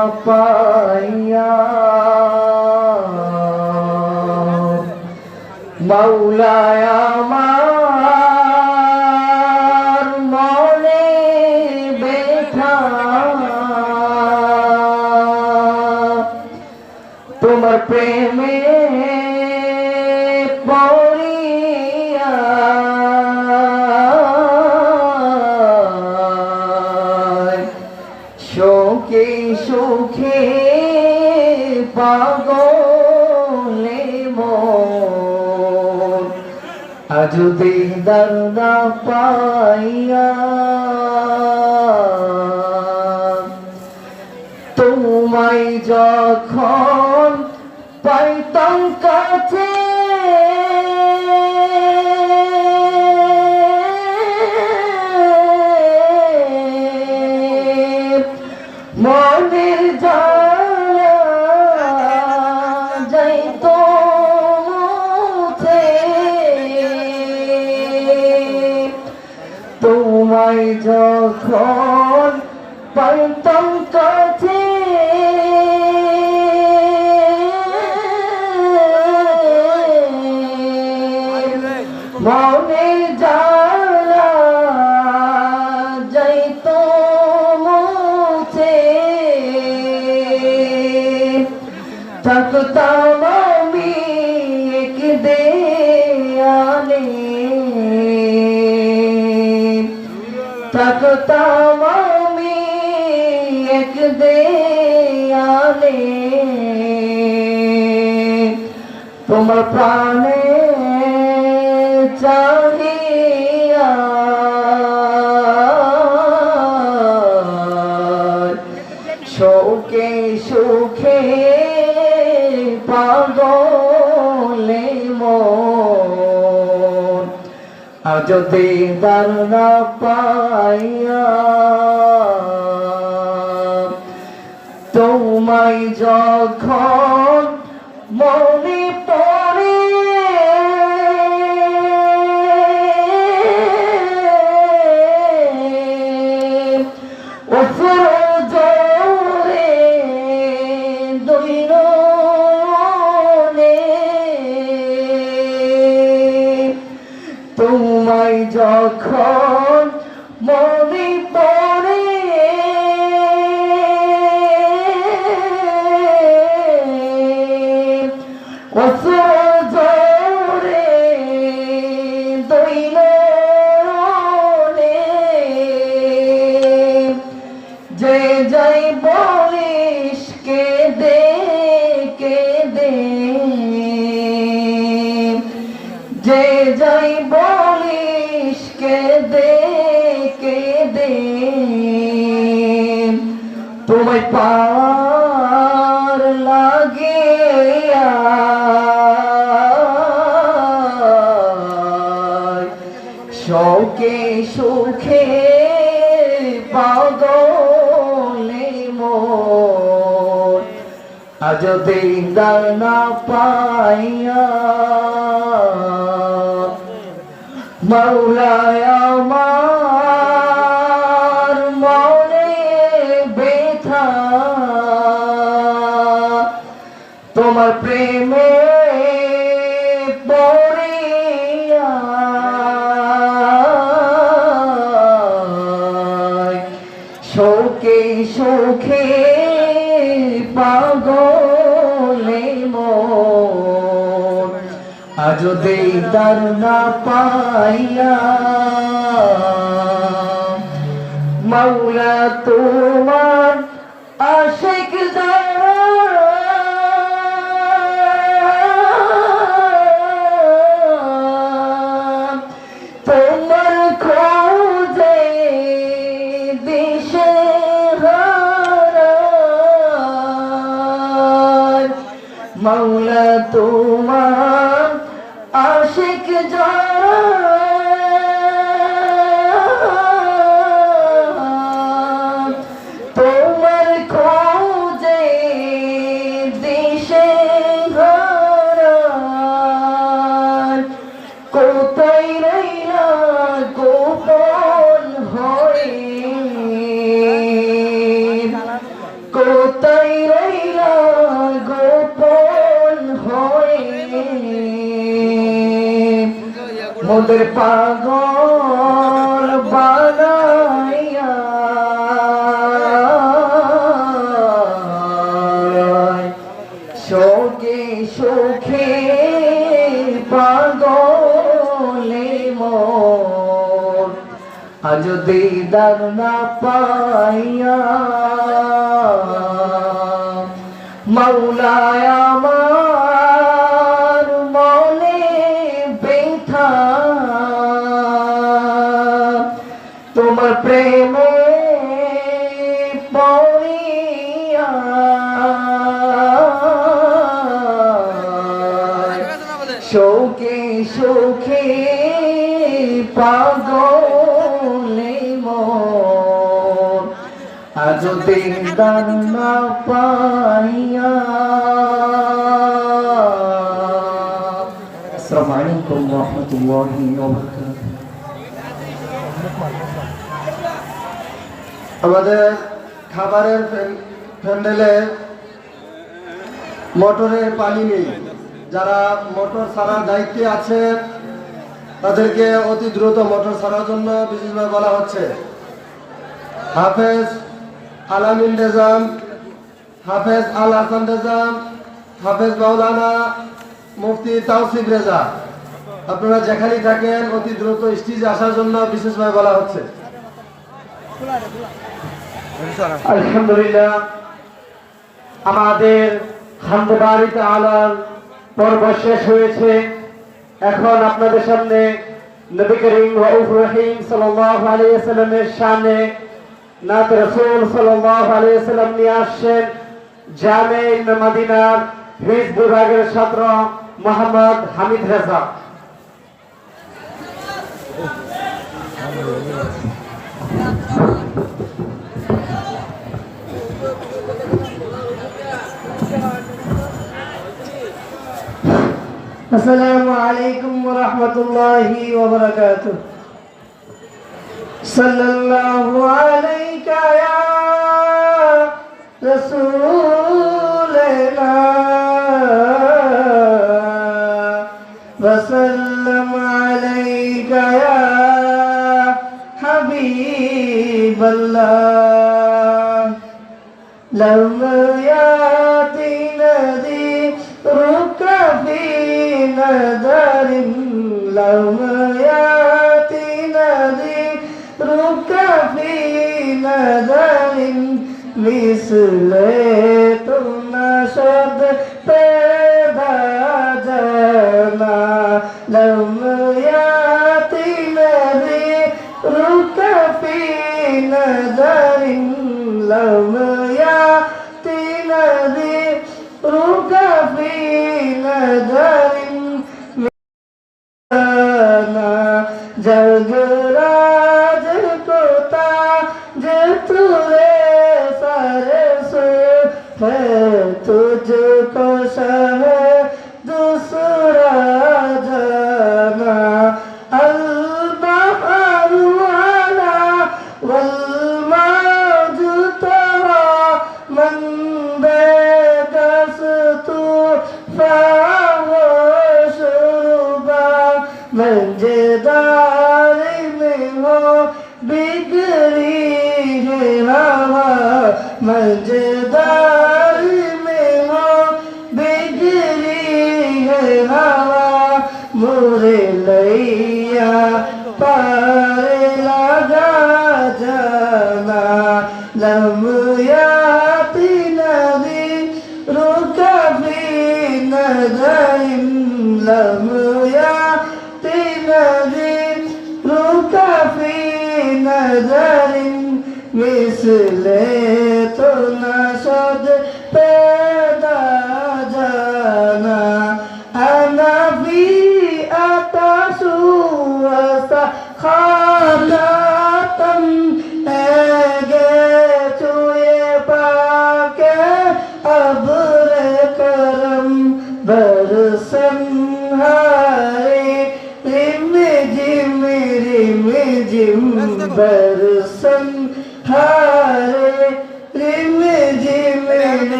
দিদার না পাইয়া মৌলায় আমার মনে বেঠা দিদার না পাইয়া। তোমায় যখন পাইতাম কাছে মনের জ্বালা থাকতাম আমি এক দেয়ালে তোমার প্রাণে আজ তার না পাইয়া তোমায় যখন মনে পড়ে যাই বলিস কে দে কে দে যে যাই বলিস কে দে কে দে তোমায় পার দিদার না পাইয়া মৌলায় আমার আজ দিদার না পাইয়া মৌলা তোমার কোথায় রইলা গোপন হয়ে। মোদের পাগল বানাইয়া। শোকে সুখে পাগলে মোর। আজ দিদার না তোমার প্রেমে পড়িয়া। শোকে সুখে পাগলে মন। আজ দিদার না পাইয়া। আসসালামু আলাইকুম ওয়া রাহমাতুল্লাহি ওয়া আমাদের খাবারের প্যান- প্যান্ডেলে মোটরে পানি নেই। যারা মোটর সারার দায়িত্বে আছে, তাদেরকে অতি দ্রুত মোটর সারার জন্য বিশেষভাবে বলা হচ্ছে। হাফেজ আলামিন রেজাম, হাফেজ আল হাসান রেজাম, হাফেজ মাওলানা মুফতি তাওসিফ রেজা। আপনারা যেখানেই থাকেন, অতি দ্রুত স্টেজে আসার জন্য বিশেষভাবে বলা হচ্ছে। আলহামদুলিল্লাহ, আমাদের হামদারিতে আলার পর্ব শেষ হয়েছে। এখন আপনাদের সামনে নবী করিম রহিম সাল্লাল্লাহু আলাইহি সাল্লামের সামনে নাত রাসূল সাল্লাল্লাহু আলাইহি সাল্লাম নিয়ে আসছেন জামে মদিনার হিজ বিভাগের ছাত্র মোহাম্মদ হামিদ রেজা। السلام عليكم ورحمة الله وبركاته. صلى الله عليك يا رسولنا وسلم عليك يا حبيب الله. لم يأتي نذر لم يأتي نذيرك في نذر مثل تنشد پیدا جنا لم يأتي نذيرك في نذر لم zawjul मजेदार में हो बिगड़ी है हवा मोरे लैया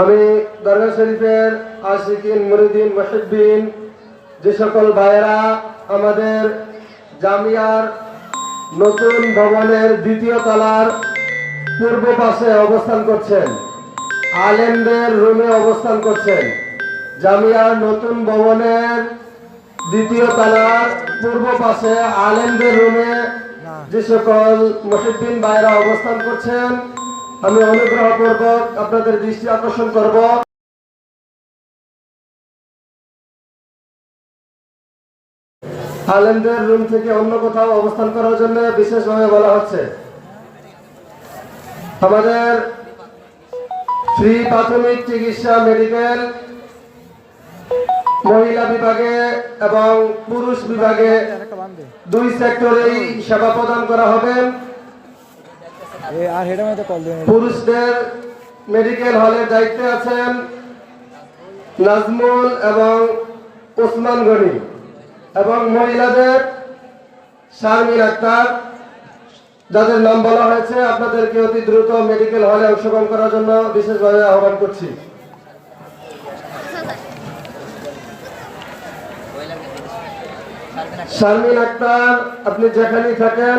আমি দরগা শরীফের আশিকিন, মুরিদিন মহিদ্দিন যে সকল ভাইয়েরা আমাদের জামিয়ার নতুন ভবনের দ্বিতীয় তলার পূর্ব পাশে অবস্থান করছেন, আলেমদের রুমে অবস্থান করছেন, জামিয়ার নতুন ভবনের দ্বিতীয় তলার পূর্ব পাশে আলেমদের রুমে যে সকল মহিদ্দিন ভাইরা অবস্থান করছেন আমি অনুগ্রহপূর্বক আপনাদের দৃষ্টি আকর্ষণ করব। আলেমদের রুম থেকে অন্য কোথাও অবস্থান করার জন্য বিশেষভাবে বলা হচ্ছে। আমাদের ফ্রি প্রাথমিক চিকিৎসা মেডিকেল, মহিলা বিভাগে এবং পুরুষ বিভাগে দুই সেক্টরেই সেবা প্রদান করা হবে। আর কল দিন পুরুষদের মেডিকেল হলের দায়িত্বে আছেন নাজমুল এবং ওসমান গনি এবং মহিলাদের শারমিন আক্তার, যাদের নাম বলা হয়েছে, আপনাদেরকে অতি দ্রুত মেডিকেল হলে অংশগ্রহণ করার জন্য বিশেষভাবে আহ্বান করছি। শারমিন আক্তার, আপনি যেখানেই থাকেন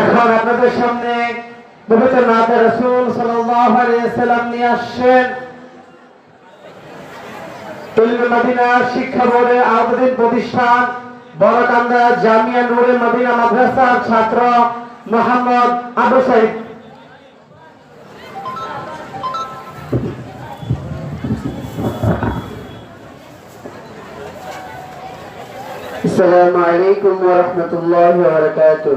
এখন আপনাদের সামনে পবিত্র নাথ রসুল সাল্লাম নিয়ে আসছেন ইলমে মদিনা শিক্ষা বোর্ডের আবেদন প্রতিষ্ঠান বড়কান্দা জামিয়া নুরে মদিনা মাদ্রাসার ছাত্র মোহাম্মদ আবু সাইদ السلام عليكم ورحمة الله وبركاته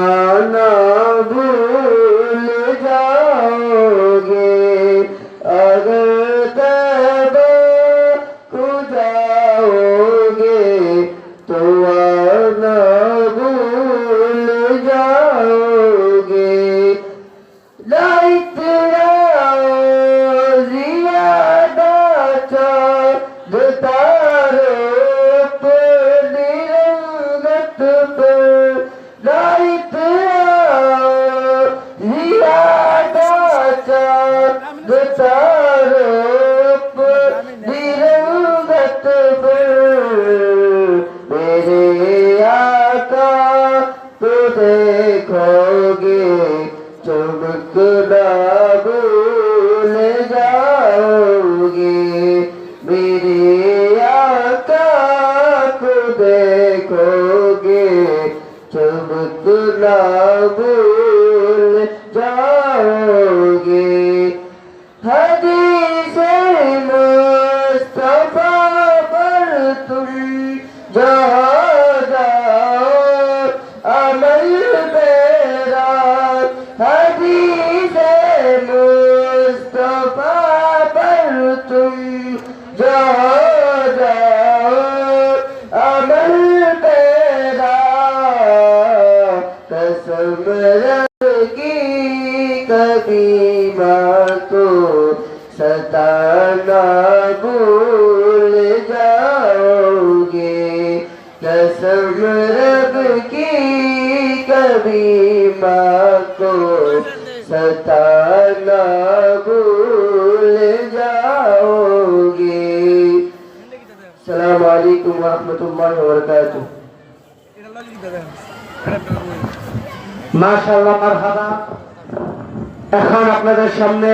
Good job. بتانا بھول جاؤ گے نسم رب کی کبھی ماں کو ستانا بھول جاؤ گے السلام علیکم ورحمۃ اللہ وبرکاتہ۔ ماشاء اللہ مرحبا এখন আপনাদের সামনে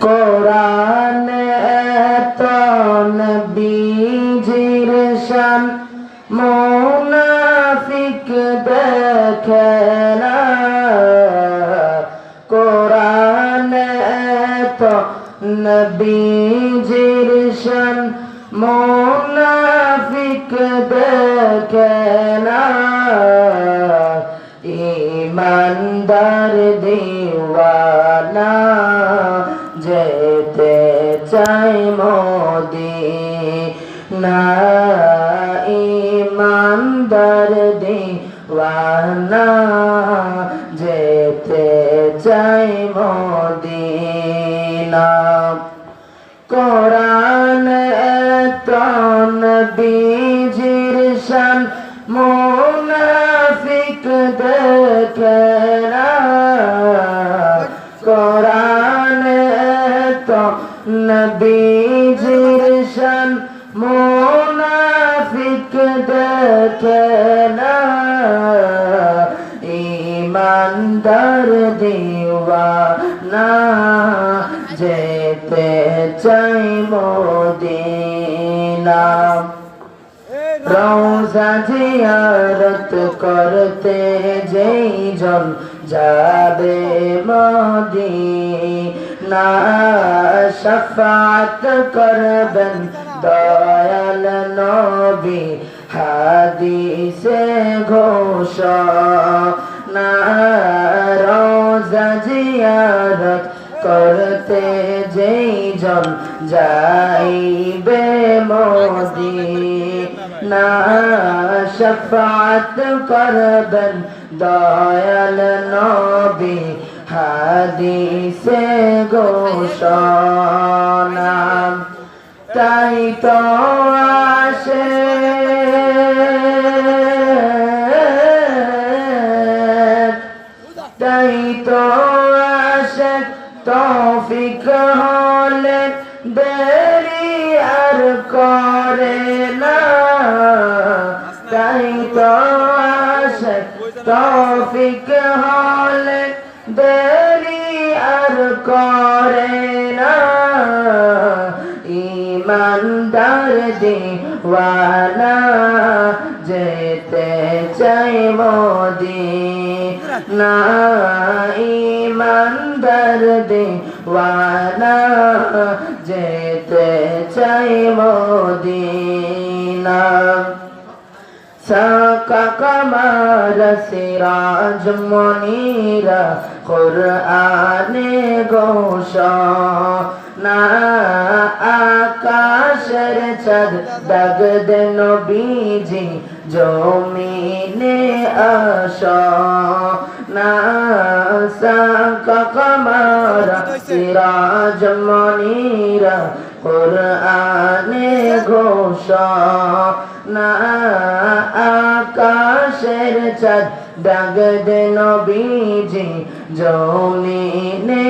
কোরআন এত নবীজির শান। মুনাফিক দেখে না। কোরআন এত নবীজির শান। মুনাফিক দেখে না। ইমানদার দিওয়ানা ইমানদার দিওয়ানা যেতে চাই মোদিনা। কোরআন এত বীজির দেখে না ইমানদার দিওয়ানা, যেতে চাই মোদিনা। রোজা জিয়ারত করতে যেই জন যাবে মদিনা, শফাত করবেন দয়াল নবী। হাদিসে ঘোষণা, রোজা জিয়ারত করতে যেই জন যাইবে মোদি না শফাত করবেন দয়াল নবী হাদিসে ঘোষণা। তাই তো আসে তৌফিক হলে দেরি আর করে না। ইমানদার দিওয়ানা যেতে চাই মোদি না ইমানদার দিওয়ানা যেতে চাই মোদিনা। সাকা কমর সিরাজ মনিরা কুরআনে ঘোষণা আকাশের চাঁদ দাগদ নবীজি জমিনে আসা না কমর সিরাজ মনিরা কুরআনে ঘোষণা আকাশের চাঁদ দাগদ নবীজি, জমিনে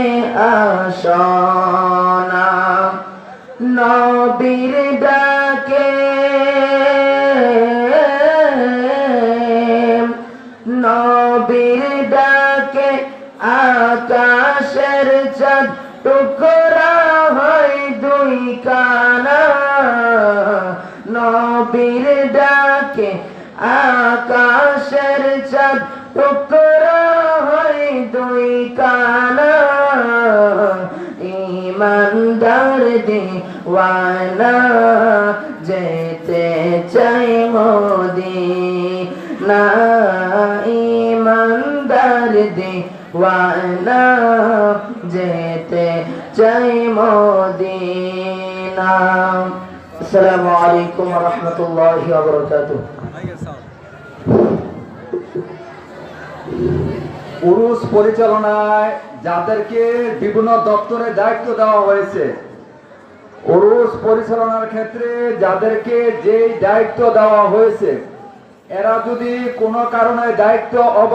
আসনা। নবীর ডাকে নবীর ডাকে আকাশের চাঁদ টুকরা হয় দুই কানা নবীর ডাকে আকাশের চাঁদ টুকরা হয় দুই কানা। ইমানদার দিওয়ানা, যেতে চাই মোদি না ইমানদার দিওয়ানা, যেতে চাই মোদিনা। আসসালামু আলাইকুম ওয়া রাহমাতুল্লাহি ওয়া বারাকাতুহু। পুরুষ পরিচালনায় যাদেরকে বিভিন্ন দপ্তরে দায়িত্ব দেওয়া হয়েছে, পুরুষ পরিচালনার ক্ষেত্রে যাদেরকে যেই দায়িত্ব দেওয়া হয়েছে, এরা যদি কোনো কারণে দায়িত্ব অব